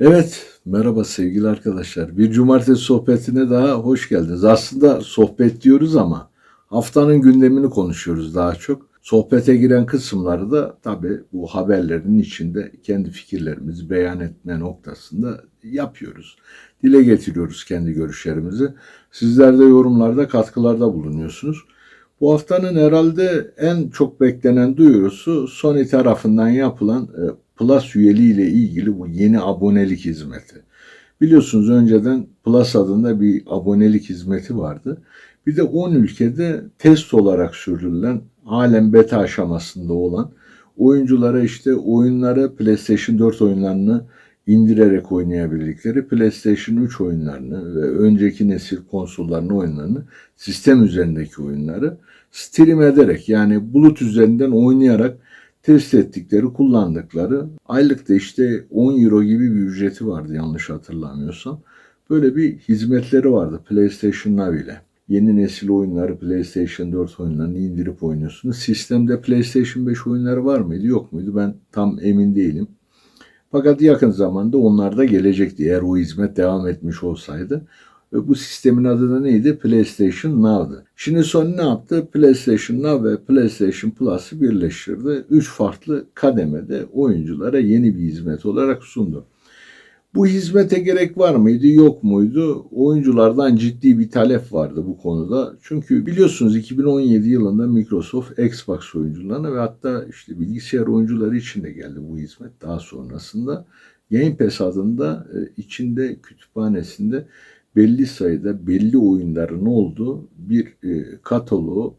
Evet, merhaba sevgili arkadaşlar. Bir cumartesi sohbetine daha hoş geldiniz. Aslında sohbet diyoruz ama haftanın gündemini konuşuyoruz daha çok. Sohbete giren kısımları da tabii bu haberlerin içinde kendi fikirlerimizi beyan etme noktasında yapıyoruz. Dile getiriyoruz kendi görüşlerimizi. Sizler de yorumlarda katkılarda bulunuyorsunuz. Bu haftanın herhalde en çok beklenen duyurusu Sony tarafından yapılan e, Plus üyeliği ile ilgili bu yeni abonelik hizmeti. Biliyorsunuz önceden Plus adında bir abonelik hizmeti vardı. Bir de 10 ülkede test olarak sürdürülen halen beta aşamasında olan oyunculara işte oyunları PlayStation 4 oyunlarını indirerek oynayabildikleri PlayStation 3 oyunlarını ve önceki nesil konsolların oyunlarını sistem üzerindeki oyunları stream ederek yani bulut üzerinden oynayarak test ettikleri, kullandıkları aylıkta işte 10 euro gibi bir ücreti vardı yanlış hatırlamıyorsam. Böyle bir hizmetleri vardı PlayStation Now ile. Yeni nesil oyunları PlayStation 4 oyunlarını indirip oynuyorsunuz. Sistemde PlayStation 5 oyunları var mıydı yok muydu ben tam emin değilim. Fakat yakın zamanda onlar da gelecekti eğer o hizmet devam etmiş olsaydı. Ve bu sistemin adı da neydi? PlayStation Now'dı. Şimdi Sony ne yaptı? PlayStation Now ve PlayStation Plus'ı birleştirdi. Üç farklı kademede oyunculara yeni bir hizmet olarak sundu. Bu hizmete gerek var mıydı, yok muydu? Oyunculardan ciddi bir talep vardı bu konuda. Çünkü biliyorsunuz 2017 yılında Microsoft Xbox oyuncularına ve hatta işte bilgisayar oyuncuları için de geldi bu hizmet daha sonrasında. Game Pass adında e, içinde kütüphanesinde belli sayıda belli oyunların olduğu bir e, kataloğu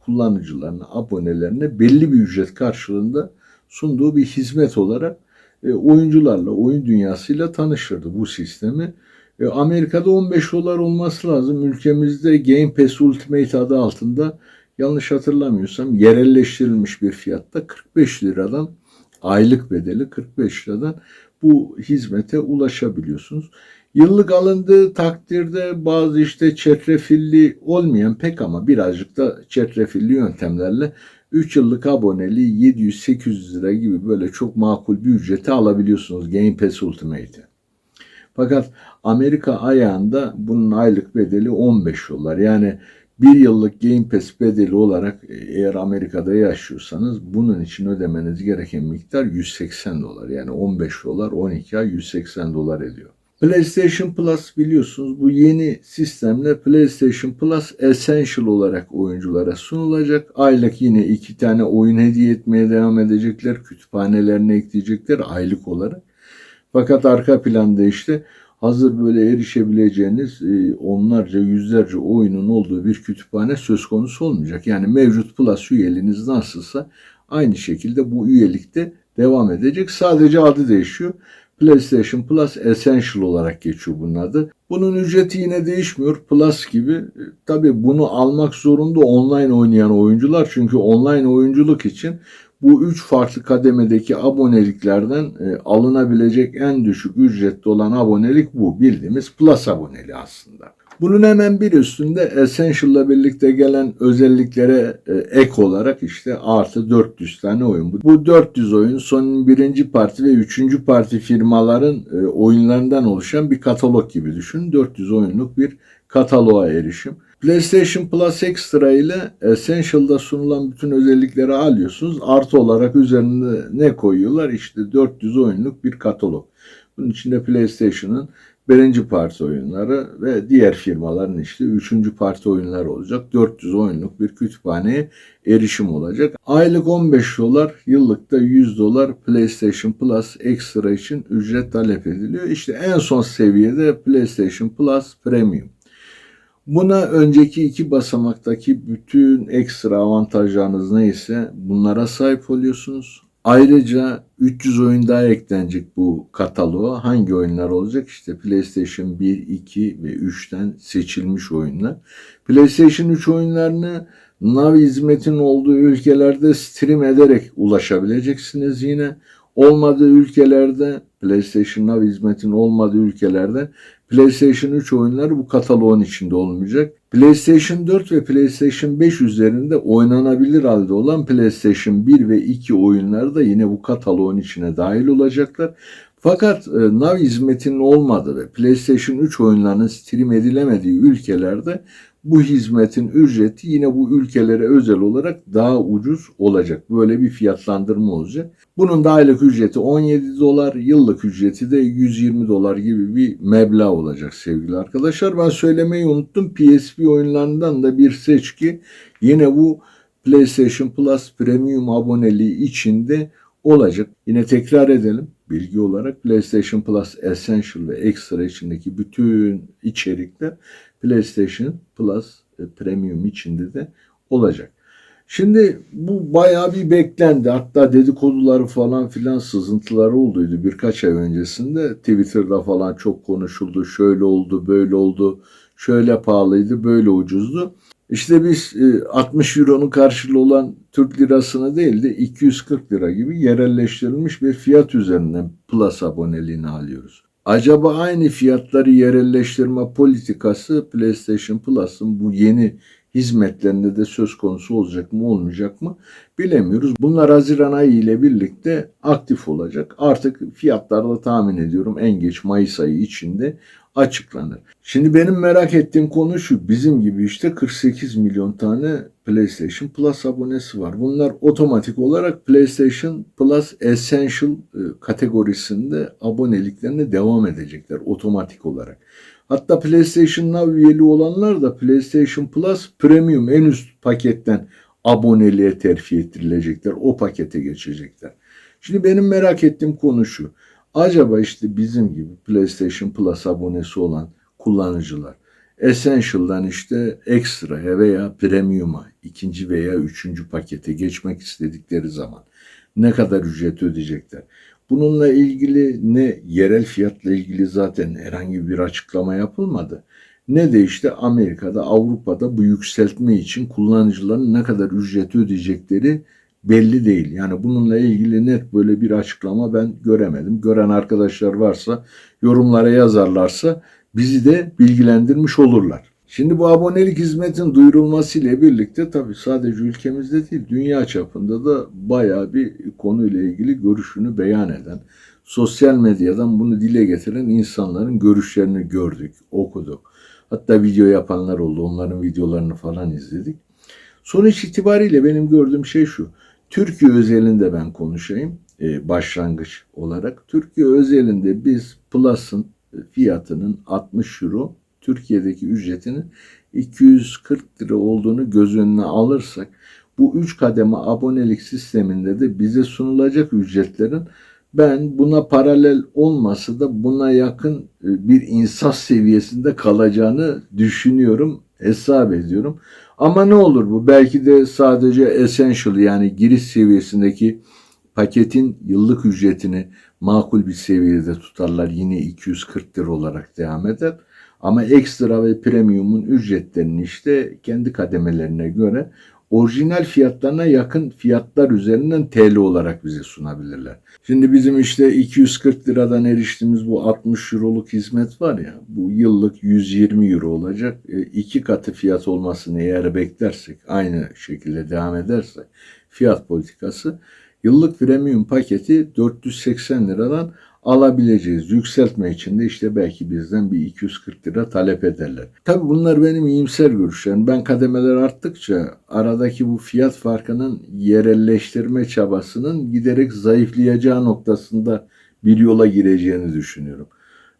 kullanıcılarına, abonelerine belli bir ücret karşılığında sunduğu bir hizmet olarak e, oyuncularla, oyun dünyasıyla tanıştırdı bu sistemi. E, Amerika'da 15 dolar olması lazım. Ülkemizde Game Pass Ultimate adı altında yanlış hatırlamıyorsam yerelleştirilmiş bir fiyatta 45 liradan aylık bedeli 45 liradan bu hizmete ulaşabiliyorsunuz. Yıllık alındığı takdirde bazı işte çetrefilli olmayan pek ama birazcık da çetrefilli yöntemlerle 3 yıllık aboneliği 700-800 lira gibi böyle çok makul bir ücrete alabiliyorsunuz Game Pass Ultimate'i. Fakat Amerika ayağında bunun aylık bedeli 15 dolar. Yani bir yıllık Game Pass bedeli olarak eğer Amerika'da yaşıyorsanız bunun için ödemeniz gereken miktar 180 dolar. Yani 15 dolar 12 ay 180 dolar ediyor. PlayStation Plus biliyorsunuz bu yeni sistemle PlayStation Plus Essential olarak oyunculara sunulacak. Aylık yine iki tane oyun hediye etmeye devam edecekler. Kütüphanelerine ekleyecekler aylık olarak. Fakat arka planda işte hazır böyle erişebileceğiniz e, onlarca yüzlerce oyunun olduğu bir kütüphane söz konusu olmayacak. Yani mevcut Plus üyeliğiniz nasılsa aynı şekilde bu üyelikte devam edecek. Sadece adı değişiyor. PlayStation Plus Essential olarak geçiyor bunun adı. Bunun ücreti yine değişmiyor. Plus gibi. Tabi bunu almak zorunda online oynayan oyuncular. Çünkü online oyunculuk için bu üç farklı kademedeki aboneliklerden e, alınabilecek en düşük ücretli olan abonelik bu. Bildiğimiz Plus aboneliği aslında. Bunun hemen bir üstünde Essential'la birlikte gelen özelliklere e, ek olarak işte artı 400 tane oyun. Bu 400 oyun Sony'nin birinci parti ve üçüncü parti firmaların e, oyunlarından oluşan bir katalog gibi düşünün. 400 oyunluk bir kataloğa erişim. PlayStation Plus Extra ile Essential'da sunulan bütün özellikleri alıyorsunuz. Artı olarak üzerinde ne koyuyorlar? İşte 400 oyunluk bir katalog. Bunun içinde PlayStation'ın birinci parti oyunları ve diğer firmaların işte üçüncü parti oyunları olacak. 400 oyunluk bir kütüphaneye erişim olacak. Aylık 15 dolar, yıllıkta 100 dolar PlayStation Plus Extra için ücret talep ediliyor. İşte en son seviyede PlayStation Plus Premium. Buna önceki iki basamaktaki bütün ekstra avantajlarınız neyse bunlara sahip oluyorsunuz. Ayrıca 300 oyun daha eklenecek bu kataloğa. Hangi oyunlar olacak? İşte PlayStation 1, 2 ve 3'ten seçilmiş oyunlar. PlayStation 3 oyunlarını Nav hizmetin olduğu ülkelerde stream ederek ulaşabileceksiniz yine. Olmadığı ülkelerde PlayStation Now hizmetin olmadığı ülkelerde PlayStation 3 oyunları bu kataloğun içinde olmayacak. PlayStation 4 ve PlayStation 5 üzerinde oynanabilir halde olan PlayStation 1 ve 2 oyunları da yine bu kataloğun içine dahil olacaklar. Fakat e, Now hizmetinin olmadığı ve PlayStation 3 oyunlarının stream edilemediği ülkelerde bu hizmetin ücreti yine bu ülkelere özel olarak daha ucuz olacak. Böyle bir fiyatlandırma olacak. Bunun da aylık ücreti 17 dolar, yıllık ücreti de 120 dolar gibi bir meblağ olacak sevgili arkadaşlar. Ben söylemeyi unuttum. PSP oyunlarından da bir seçki yine bu PlayStation Plus Premium aboneliği içinde olacak. Yine tekrar edelim bilgi olarak PlayStation Plus Essential ve Extra içindeki bütün içerikler PlayStation Plus e, Premium içinde de olacak. Şimdi bu bayağı bir beklendi. Hatta dedikoduları falan filan sızıntıları olduydu birkaç ay öncesinde. Twitter'da falan çok konuşuldu. Şöyle oldu, böyle oldu. Şöyle pahalıydı, böyle ucuzdu. İşte biz 60 e, euronun karşılığı olan Türk lirasını değil de 240 lira gibi yerelleştirilmiş bir fiyat üzerinden Plus aboneliğini alıyoruz. Acaba aynı fiyatları yerelleştirme politikası PlayStation Plus'ın bu yeni hizmetlerinde de söz konusu olacak mı olmayacak mı bilemiyoruz. Bunlar Haziran ayı ile birlikte aktif olacak. Artık fiyatlar da tahmin ediyorum en geç Mayıs ayı içinde açıklanır. Şimdi benim merak ettiğim konu şu. Bizim gibi işte 48 milyon tane PlayStation Plus abonesi var. Bunlar otomatik olarak PlayStation Plus Essential e, kategorisinde aboneliklerine devam edecekler otomatik olarak. Hatta PlayStation Now üyeli olanlar da PlayStation Plus Premium en üst paketten aboneliğe terfi ettirilecekler. O pakete geçecekler. Şimdi benim merak ettiğim konu şu. Acaba işte bizim gibi PlayStation Plus abonesi olan kullanıcılar Essential'dan işte Extra'ya veya Premium'a ikinci veya üçüncü pakete geçmek istedikleri zaman ne kadar ücret ödeyecekler? Bununla ilgili ne yerel fiyatla ilgili zaten herhangi bir açıklama yapılmadı. Ne de işte Amerika'da, Avrupa'da bu yükseltme için kullanıcıların ne kadar ücret ödeyecekleri belli değil. Yani bununla ilgili net böyle bir açıklama ben göremedim. Gören arkadaşlar varsa yorumlara yazarlarsa bizi de bilgilendirmiş olurlar. Şimdi bu abonelik hizmetin duyurulması ile birlikte tabii sadece ülkemizde değil dünya çapında da bayağı bir konuyla ilgili görüşünü beyan eden, sosyal medyadan bunu dile getiren insanların görüşlerini gördük, okuduk. Hatta video yapanlar oldu. Onların videolarını falan izledik. Sonuç itibariyle benim gördüğüm şey şu. Türkiye özelinde ben konuşayım e, başlangıç olarak. Türkiye özelinde biz Plus'ın fiyatının 60 euro, Türkiye'deki ücretinin 240 lira olduğunu göz önüne alırsak bu 3 kademe abonelik sisteminde de bize sunulacak ücretlerin ben buna paralel olmasa da buna yakın e, bir insaf seviyesinde kalacağını düşünüyorum, hesap ediyorum. Ama ne olur bu? Belki de sadece essential yani giriş seviyesindeki paketin yıllık ücretini makul bir seviyede tutarlar. Yine 240 lira olarak devam eder. Ama ekstra ve premiumun ücretlerini işte kendi kademelerine göre orijinal fiyatlarına yakın fiyatlar üzerinden TL olarak bize sunabilirler. Şimdi bizim işte 240 liradan eriştiğimiz bu 60 euroluk hizmet var ya bu yıllık 120 euro olacak. E, iki katı fiyat olmasını eğer beklersek aynı şekilde devam ederse fiyat politikası yıllık premium paketi 480 liradan alabileceğiz. Yükseltme için de işte belki bizden bir 240 lira talep ederler. Tabi bunlar benim iyimser görüşlerim. Ben kademeler arttıkça aradaki bu fiyat farkının yerelleştirme çabasının giderek zayıflayacağı noktasında bir yola gireceğini düşünüyorum.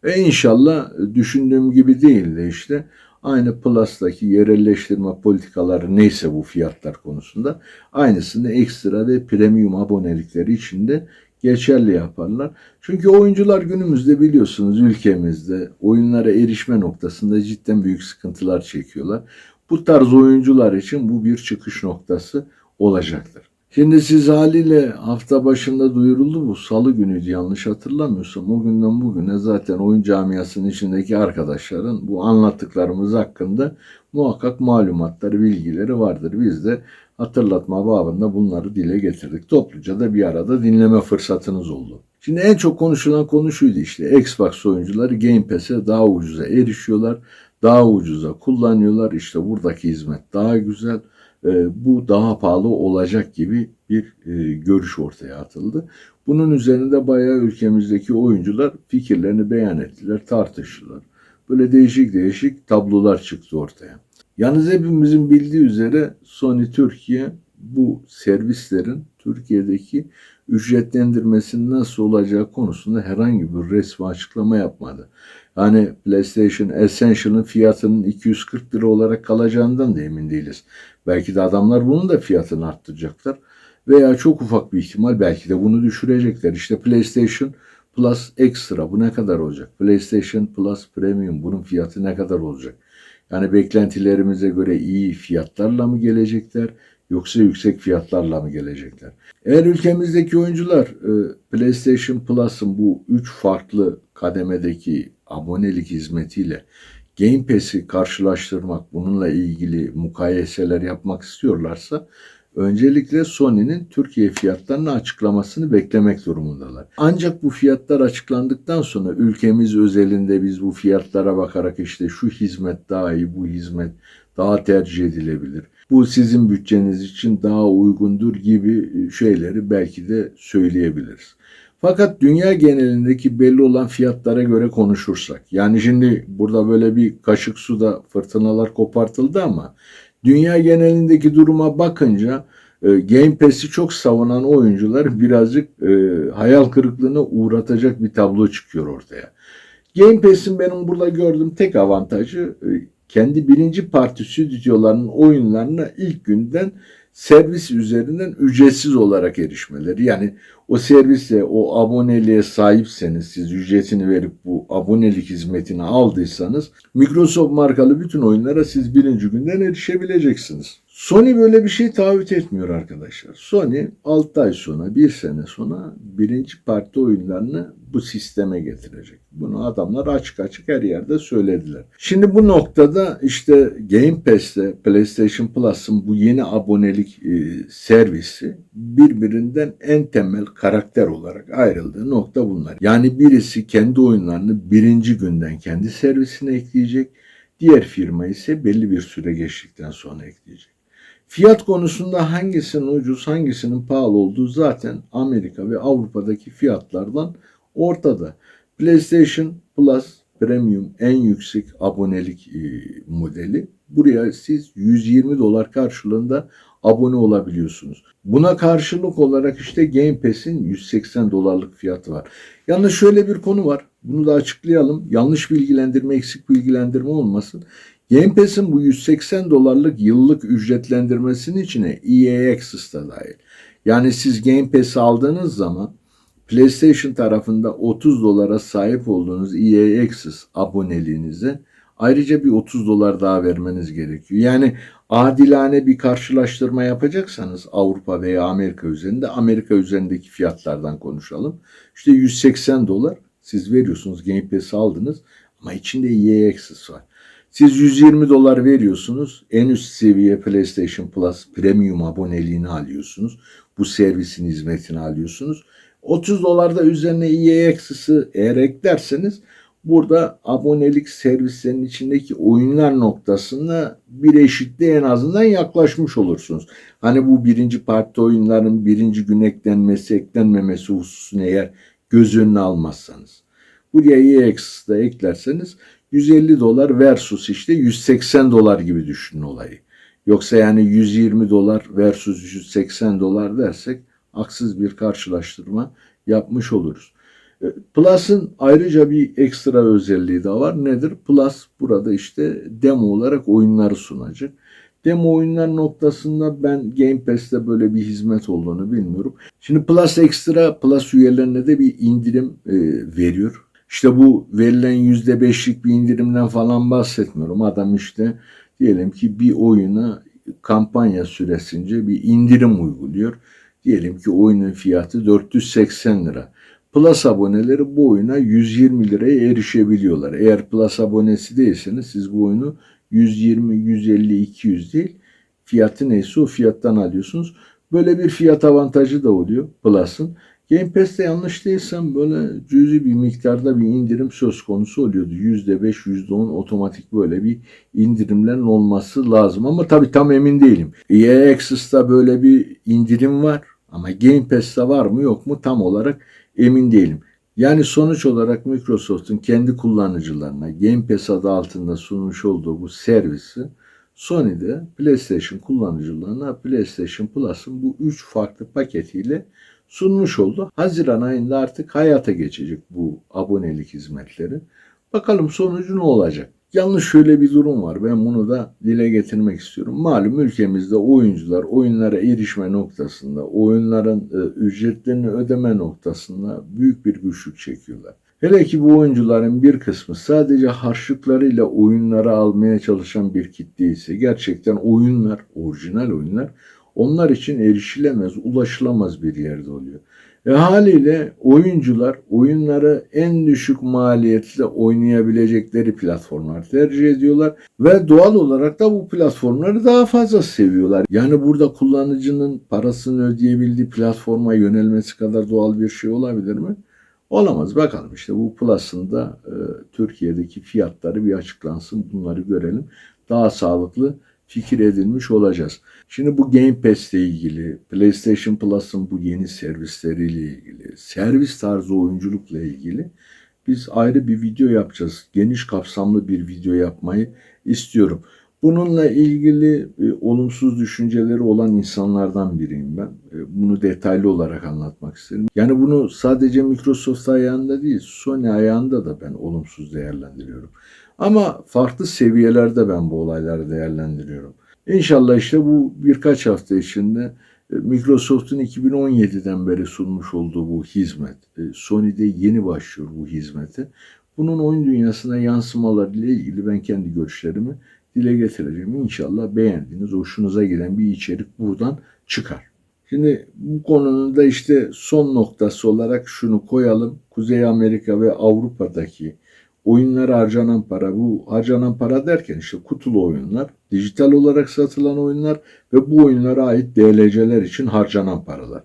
Ve inşallah düşündüğüm gibi değil de işte aynı Plus'taki yerelleştirme politikaları neyse bu fiyatlar konusunda aynısını ekstra ve premium abonelikleri içinde geçerli yaparlar. Çünkü oyuncular günümüzde biliyorsunuz ülkemizde oyunlara erişme noktasında cidden büyük sıkıntılar çekiyorlar. Bu tarz oyuncular için bu bir çıkış noktası olacaktır. Şimdi siz haliyle hafta başında duyuruldu bu salı günüydü yanlış hatırlamıyorsam. O günden bugüne zaten oyun camiasının içindeki arkadaşların bu anlattıklarımız hakkında muhakkak malumatları, bilgileri vardır. Biz de hatırlatma babında bunları dile getirdik. Topluca da bir arada dinleme fırsatınız oldu. Şimdi en çok konuşulan konu şuydu işte Xbox oyuncuları Game Pass'e daha ucuza erişiyorlar. Daha ucuza kullanıyorlar. İşte buradaki hizmet daha güzel e, bu daha pahalı olacak gibi bir e, görüş ortaya atıldı. Bunun üzerinde bayağı ülkemizdeki oyuncular fikirlerini beyan ettiler, tartıştılar. Böyle değişik değişik tablolar çıktı ortaya. Yalnız hepimizin bildiği üzere Sony Türkiye bu servislerin Türkiye'deki ücretlendirmesinin nasıl olacağı konusunda herhangi bir resmi açıklama yapmadı. Yani PlayStation Essential'ın fiyatının 240 lira olarak kalacağından da emin değiliz. Belki de adamlar bunun da fiyatını arttıracaklar. Veya çok ufak bir ihtimal belki de bunu düşürecekler. İşte PlayStation Plus Extra bu ne kadar olacak? PlayStation Plus Premium bunun fiyatı ne kadar olacak? Yani beklentilerimize göre iyi fiyatlarla mı gelecekler yoksa yüksek fiyatlarla mı gelecekler? Eğer ülkemizdeki oyuncular e, PlayStation Plus'ın bu üç farklı kademedeki abonelik hizmetiyle Game Pass'i karşılaştırmak, bununla ilgili mukayeseler yapmak istiyorlarsa öncelikle Sony'nin Türkiye fiyatlarını açıklamasını beklemek durumundalar. Ancak bu fiyatlar açıklandıktan sonra ülkemiz özelinde biz bu fiyatlara bakarak işte şu hizmet daha iyi, bu hizmet daha tercih edilebilir. Bu sizin bütçeniz için daha uygundur gibi şeyleri belki de söyleyebiliriz. Fakat dünya genelindeki belli olan fiyatlara göre konuşursak, yani şimdi burada böyle bir kaşık suda fırtınalar kopartıldı ama dünya genelindeki duruma bakınca e, Game Pass'i çok savunan oyuncular birazcık e, hayal kırıklığına uğratacak bir tablo çıkıyor ortaya. Game Pass'in benim burada gördüğüm tek avantajı e, kendi birinci parti stüdyolarının oyunlarına ilk günden servis üzerinden ücretsiz olarak erişmeleri. Yani o servise, o aboneliğe sahipseniz, siz ücretini verip bu abonelik hizmetini aldıysanız Microsoft markalı bütün oyunlara siz birinci günden erişebileceksiniz. Sony böyle bir şey taahhüt etmiyor arkadaşlar. Sony 6 ay sonra, 1 sene sonra birinci parti oyunlarını bu sisteme getirecek. Bunu adamlar açık açık her yerde söylediler. Şimdi bu noktada işte Game Pass'te PlayStation Plus'ın bu yeni abonelik e, servisi birbirinden en temel karakter olarak ayrıldığı nokta bunlar. Yani birisi kendi oyunlarını birinci günden kendi servisine ekleyecek. Diğer firma ise belli bir süre geçtikten sonra ekleyecek. Fiyat konusunda hangisinin ucuz, hangisinin pahalı olduğu zaten Amerika ve Avrupa'daki fiyatlardan ortada. PlayStation Plus Premium en yüksek abonelik e, modeli. Buraya siz 120 dolar karşılığında abone olabiliyorsunuz. Buna karşılık olarak işte Game Pass'in 180 dolarlık fiyatı var. Yalnız şöyle bir konu var. Bunu da açıklayalım. Yanlış bilgilendirme, eksik bilgilendirme olmasın. Pass'in bu 180 dolarlık yıllık ücretlendirmesinin içine EA Access da dahil. Yani siz Game Pass aldığınız zaman PlayStation tarafında 30 dolara sahip olduğunuz EA Access aboneliğinize ayrıca bir 30 dolar daha vermeniz gerekiyor. Yani adilane bir karşılaştırma yapacaksanız Avrupa veya Amerika üzerinde Amerika üzerindeki fiyatlardan konuşalım. İşte 180 dolar siz veriyorsunuz Game Pass aldınız ama içinde EA Access var. Siz 120 dolar veriyorsunuz. En üst seviye PlayStation Plus Premium aboneliğini alıyorsunuz. Bu servisin hizmetini alıyorsunuz. 30 dolar da üzerine EA Access'ı eğer eklerseniz burada abonelik servislerinin içindeki oyunlar noktasında bir eşitliğe en azından yaklaşmış olursunuz. Hani bu birinci parti oyunların birinci gün eklenmesi, eklenmemesi hususunu eğer göz önüne almazsanız. Buraya EA Access'ı da eklerseniz 150 dolar versus işte 180 dolar gibi düşünün olayı. Yoksa yani 120 dolar versus 180 dolar dersek haksız bir karşılaştırma yapmış oluruz. E, Plus'ın ayrıca bir ekstra özelliği de var. Nedir? Plus burada işte demo olarak oyunları sunacak. Demo oyunlar noktasında ben Game Pass'te böyle bir hizmet olduğunu bilmiyorum. Şimdi Plus Extra Plus üyelerine de bir indirim e, veriyor. İşte bu verilen yüzde beşlik bir indirimden falan bahsetmiyorum. Adam işte diyelim ki bir oyuna kampanya süresince bir indirim uyguluyor. Diyelim ki oyunun fiyatı 480 lira. Plus aboneleri bu oyuna 120 liraya erişebiliyorlar. Eğer Plus abonesi değilseniz siz bu oyunu 120, 150, 200 değil fiyatı neyse o fiyattan alıyorsunuz. Böyle bir fiyat avantajı da oluyor Plus'ın. Game Pass'te yanlış değilsem böyle cüzi bir miktarda bir indirim söz konusu oluyordu. %5, %10 otomatik böyle bir indirimlerin olması lazım. Ama tabii tam emin değilim. EA Access'ta böyle bir indirim var. Ama Game Pass'te var mı yok mu tam olarak emin değilim. Yani sonuç olarak Microsoft'un kendi kullanıcılarına Game Pass adı altında sunmuş olduğu bu servisi Sony'de PlayStation kullanıcılarına PlayStation Plus'ın bu üç farklı paketiyle sunmuş oldu. Haziran ayında artık hayata geçecek bu abonelik hizmetleri. Bakalım sonucu ne olacak? Yalnız şöyle bir durum var. Ben bunu da dile getirmek istiyorum. Malum ülkemizde oyuncular oyunlara erişme noktasında, oyunların e, ücretlerini ödeme noktasında büyük bir güçlük çekiyorlar. Hele ki bu oyuncuların bir kısmı sadece harçlıklarıyla oyunları almaya çalışan bir kitle ise gerçekten oyunlar, orijinal oyunlar onlar için erişilemez, ulaşılamaz bir yerde oluyor. E haliyle oyuncular oyunları en düşük maliyetle oynayabilecekleri platformlar tercih ediyorlar ve doğal olarak da bu platformları daha fazla seviyorlar. Yani burada kullanıcının parasını ödeyebildiği platforma yönelmesi kadar doğal bir şey olabilir mi? Olamaz. Bakalım işte bu Plus'ın da e, Türkiye'deki fiyatları bir açıklansın. Bunları görelim. Daha sağlıklı fikir edilmiş olacağız. Şimdi bu Game Pass ile ilgili, PlayStation Plus'ın bu yeni servisleriyle ilgili, servis tarzı oyunculukla ilgili biz ayrı bir video yapacağız. Geniş kapsamlı bir video yapmayı istiyorum. Bununla ilgili e, olumsuz düşünceleri olan insanlardan biriyim ben. E, bunu detaylı olarak anlatmak isterim. Yani bunu sadece Microsoft ayağında değil, Sony ayağında da ben olumsuz değerlendiriyorum. Ama farklı seviyelerde ben bu olayları değerlendiriyorum. İnşallah işte bu birkaç hafta içinde e, Microsoft'un 2017'den beri sunmuş olduğu bu hizmet, e, Sony'de yeni başlıyor bu hizmete. Bunun oyun dünyasına yansımaları ile ilgili ben kendi görüşlerimi dile getireceğim. İnşallah beğendiğiniz, hoşunuza giden bir içerik buradan çıkar. Şimdi bu konunun da işte son noktası olarak şunu koyalım. Kuzey Amerika ve Avrupa'daki oyunlara harcanan para, bu harcanan para derken işte kutulu oyunlar, dijital olarak satılan oyunlar ve bu oyunlara ait DLC'ler için harcanan paralar.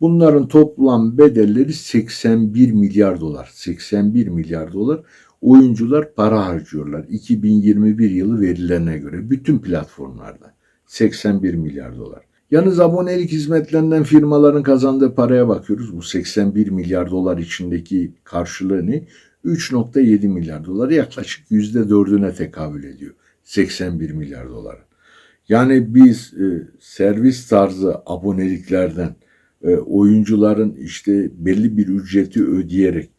Bunların toplam bedelleri 81 milyar dolar. 81 milyar dolar oyuncular para harcıyorlar. 2021 yılı verilerine göre bütün platformlarda 81 milyar dolar. Yalnız abonelik hizmetlerinden firmaların kazandığı paraya bakıyoruz. Bu 81 milyar dolar içindeki karşılığı ne? 3.7 milyar dolar yaklaşık %4'üne tekabül ediyor. 81 milyar dolar. Yani biz e, servis tarzı aboneliklerden e, oyuncuların işte belli bir ücreti ödeyerek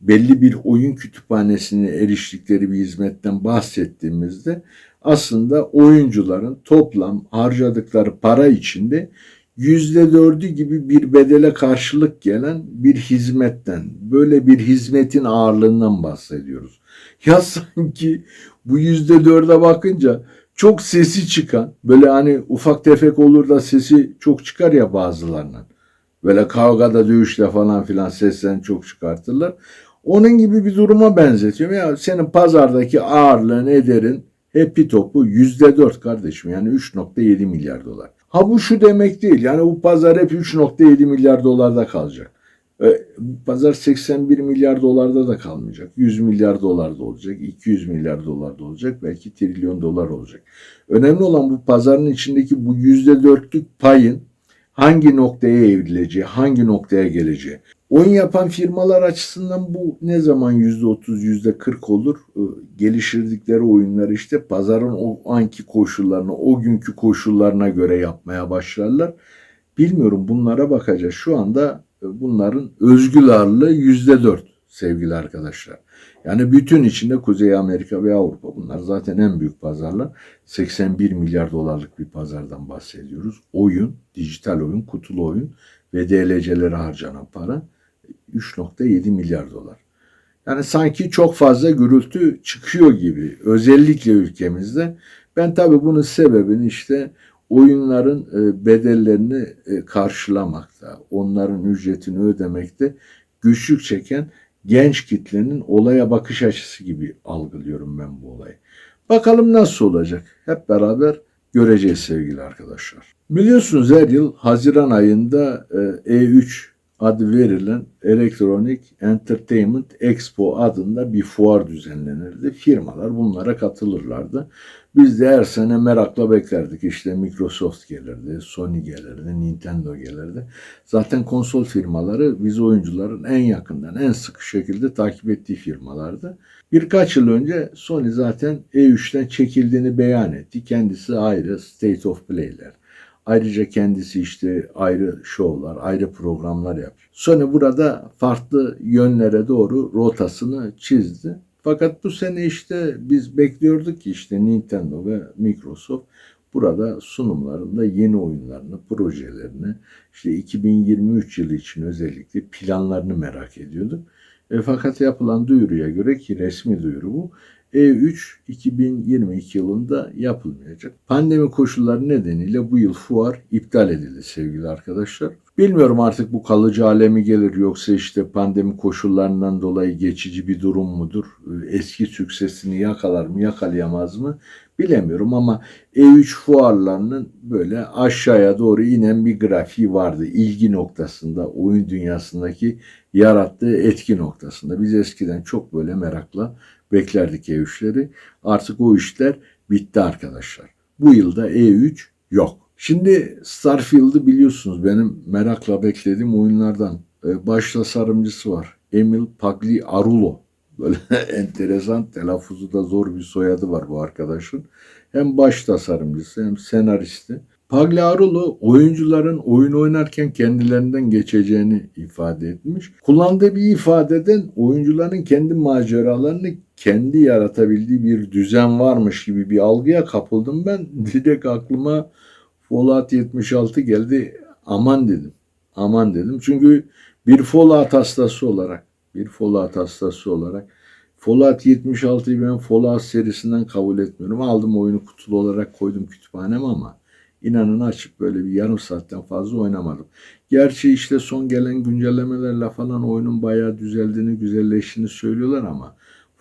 belli bir oyun kütüphanesine eriştikleri bir hizmetten bahsettiğimizde aslında oyuncuların toplam harcadıkları para içinde yüzde dördü gibi bir bedele karşılık gelen bir hizmetten, böyle bir hizmetin ağırlığından bahsediyoruz. Ya sanki bu yüzde dörde bakınca çok sesi çıkan, böyle hani ufak tefek olur da sesi çok çıkar ya bazılarının. Böyle kavgada, dövüşte falan filan sesten çok çıkartırlar. Onun gibi bir duruma benzetiyorum. Ya senin pazardaki ağırlığın, ederin, hepi topu yüzde dört kardeşim. Yani 3.7 milyar dolar. Ha bu şu demek değil. Yani bu pazar hep 3.7 milyar dolarda kalacak. E, pazar 81 milyar dolarda da kalmayacak. 100 milyar dolarda olacak. 200 milyar dolarda olacak. Belki trilyon dolar olacak. Önemli olan bu pazarın içindeki bu %4'lük payın hangi noktaya evrileceği, hangi noktaya geleceği. Oyun yapan firmalar açısından bu ne zaman %30, %40 olur? Ee, geliştirdikleri oyunları işte pazarın o anki koşullarına, o günkü koşullarına göre yapmaya başlarlar. Bilmiyorum bunlara bakacağız. Şu anda e, bunların özgül ağırlığı %4 sevgili arkadaşlar. Yani bütün içinde Kuzey Amerika ve Avrupa bunlar zaten en büyük pazarlar. 81 milyar dolarlık bir pazardan bahsediyoruz. Oyun, dijital oyun, kutulu oyun ve DLC'lere harcanan para 3.7 milyar dolar. Yani sanki çok fazla gürültü çıkıyor gibi özellikle ülkemizde. Ben tabii bunun sebebini işte oyunların e, bedellerini e, karşılamakta, onların ücretini ödemekte güçlük çeken genç kitlenin olaya bakış açısı gibi algılıyorum ben bu olayı. Bakalım nasıl olacak? Hep beraber göreceğiz sevgili arkadaşlar. Biliyorsunuz her yıl Haziran ayında E3 adı verilen Electronic Entertainment Expo adında bir fuar düzenlenirdi. Firmalar bunlara katılırlardı. Biz de her sene merakla beklerdik. İşte Microsoft gelirdi, Sony gelirdi, Nintendo gelirdi. Zaten konsol firmaları biz oyuncuların en yakından, en sıkı şekilde takip ettiği firmalardı. Birkaç yıl önce Sony zaten E3'ten çekildiğini beyan etti. Kendisi ayrı State of Play'ler. Ayrıca kendisi işte ayrı şovlar, ayrı programlar yapıyor. Sony burada farklı yönlere doğru rotasını çizdi. Fakat bu sene işte biz bekliyorduk ki işte Nintendo ve Microsoft burada sunumlarında yeni oyunlarını, projelerini, işte 2023 yılı için özellikle planlarını merak ediyorduk. E, fakat yapılan duyuruya göre ki resmi duyuru bu, E3 2022 yılında yapılmayacak. Pandemi koşulları nedeniyle bu yıl fuar iptal edildi sevgili arkadaşlar. Bilmiyorum artık bu kalıcı hale mi gelir yoksa işte pandemi koşullarından dolayı geçici bir durum mudur? Eski süksesini yakalar mı yakalayamaz mı bilemiyorum ama E3 fuarlarının böyle aşağıya doğru inen bir grafiği vardı. ilgi noktasında, oyun dünyasındaki yarattığı etki noktasında. Biz eskiden çok böyle merakla beklerdik E3'leri. Artık o işler bitti arkadaşlar. Bu yılda E3 yok. Şimdi Starfield'ı biliyorsunuz benim merakla beklediğim oyunlardan. Ee, baş tasarımcısı var. Emil Pagliarulo. Böyle enteresan telaffuzu da zor bir soyadı var bu arkadaşın. Hem baş tasarımcısı hem senaristi. Pagliarulo oyuncuların oyun oynarken kendilerinden geçeceğini ifade etmiş. Kullandığı bir ifadeden oyuncuların kendi maceralarını kendi yaratabildiği bir düzen varmış gibi bir algıya kapıldım ben. Direkt aklıma Fallout 76 geldi. Aman dedim. Aman dedim. Çünkü bir Fallout hastası olarak, bir Fallout hastası olarak Fallout 76'yı ben Fallout serisinden kabul etmiyorum. Aldım oyunu kutulu olarak koydum kütüphaneme ama inanın açıp böyle bir yarım saatten fazla oynamadım. Gerçi işte son gelen güncellemelerle falan oyunun bayağı düzeldiğini, güzelleştiğini söylüyorlar ama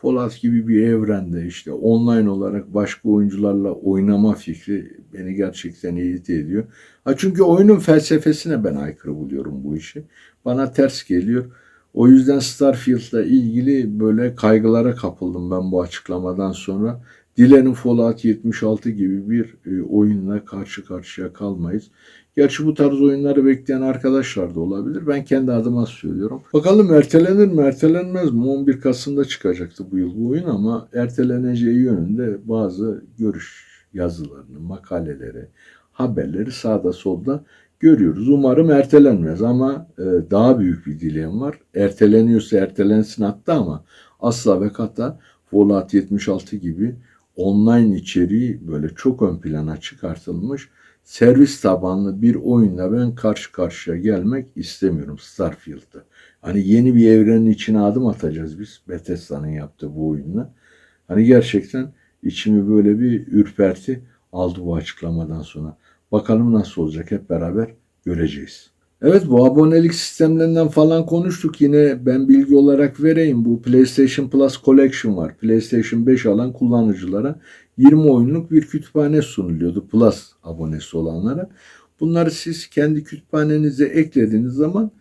Fallout gibi bir evrende işte online olarak başka oyuncularla oynama fikri beni gerçekten irite ediyor. Ha çünkü oyunun felsefesine ben aykırı buluyorum bu işi. Bana ters geliyor. O yüzden Starfield'la ilgili böyle kaygılara kapıldım ben bu açıklamadan sonra. Dilerim Fallout 76 gibi bir e, oyunla karşı karşıya kalmayız. Gerçi bu tarz oyunları bekleyen arkadaşlar da olabilir. Ben kendi adıma söylüyorum. Bakalım ertelenir mi ertelenmez mi? 11 Kasım'da çıkacaktı bu yıl bu oyun ama erteleneceği yönünde bazı görüş yazılarını, makaleleri, haberleri sağda solda görüyoruz. Umarım ertelenmez ama e, daha büyük bir dileğim var. Erteleniyorsa ertelensin hatta ama asla ve kata Fallout 76 gibi online içeriği böyle çok ön plana çıkartılmış servis tabanlı bir oyunla ben karşı karşıya gelmek istemiyorum Starfield'da. Hani yeni bir evrenin içine adım atacağız biz Bethesda'nın yaptığı bu oyunla. Hani gerçekten içimi böyle bir ürperti aldı bu açıklamadan sonra. Bakalım nasıl olacak hep beraber göreceğiz. Evet bu abonelik sistemlerinden falan konuştuk. Yine ben bilgi olarak vereyim. Bu PlayStation Plus Collection var. PlayStation 5 alan kullanıcılara 20 oyunluk bir kütüphane sunuluyordu Plus abonesi olanlara. Bunları siz kendi kütüphanenize eklediğiniz zaman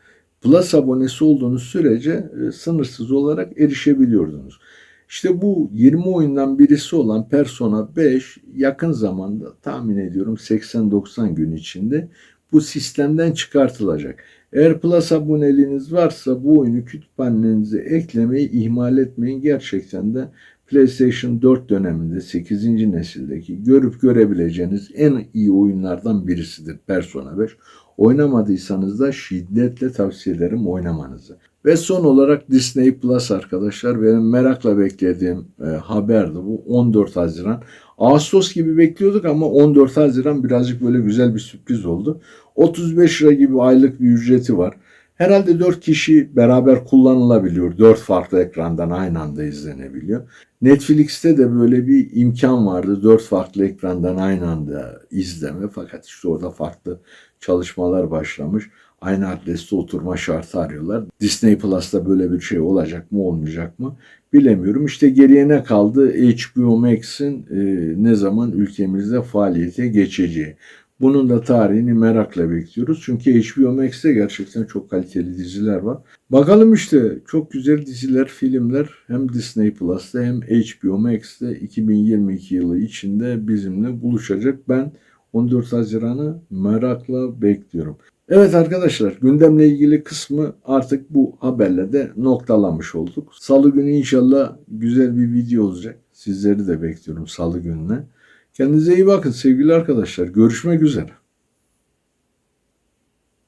Plus abonesi olduğunuz sürece e, sınırsız olarak erişebiliyordunuz. İşte bu 20 oyundan birisi olan Persona 5 yakın zamanda tahmin ediyorum 80-90 gün içinde bu sistemden çıkartılacak. Eğer Plus aboneliğiniz varsa bu oyunu kütüphanenize eklemeyi ihmal etmeyin. Gerçekten de PlayStation 4 döneminde 8. nesildeki görüp görebileceğiniz en iyi oyunlardan birisidir Persona 5. Oynamadıysanız da şiddetle tavsiye ederim oynamanızı. Ve son olarak Disney Plus arkadaşlar benim merakla beklediğim e, haberdi bu 14 Haziran. Ağustos gibi bekliyorduk ama 14 Haziran birazcık böyle güzel bir sürpriz oldu. 35 lira gibi aylık bir ücreti var. Herhalde 4 kişi beraber kullanılabiliyor. 4 farklı ekrandan aynı anda izlenebiliyor. Netflix'te de böyle bir imkan vardı. 4 farklı ekrandan aynı anda izleme. Fakat işte orada farklı çalışmalar başlamış. Aynı adreste oturma şartı arıyorlar. Disney Plus'ta böyle bir şey olacak mı olmayacak mı bilemiyorum. İşte geriye ne kaldı? HBO Max'in e, ne zaman ülkemizde faaliyete geçeceği. Bunun da tarihini merakla bekliyoruz. Çünkü HBO Max'te gerçekten çok kaliteli diziler var. Bakalım işte çok güzel diziler, filmler hem Disney Plus'ta hem HBO Max'te 2022 yılı içinde bizimle buluşacak. Ben 14 Haziran'ı merakla bekliyorum. Evet arkadaşlar gündemle ilgili kısmı artık bu haberle de noktalamış olduk. Salı günü inşallah güzel bir video olacak. Sizleri de bekliyorum salı gününe. Kendinize iyi bakın sevgili arkadaşlar. Görüşmek üzere.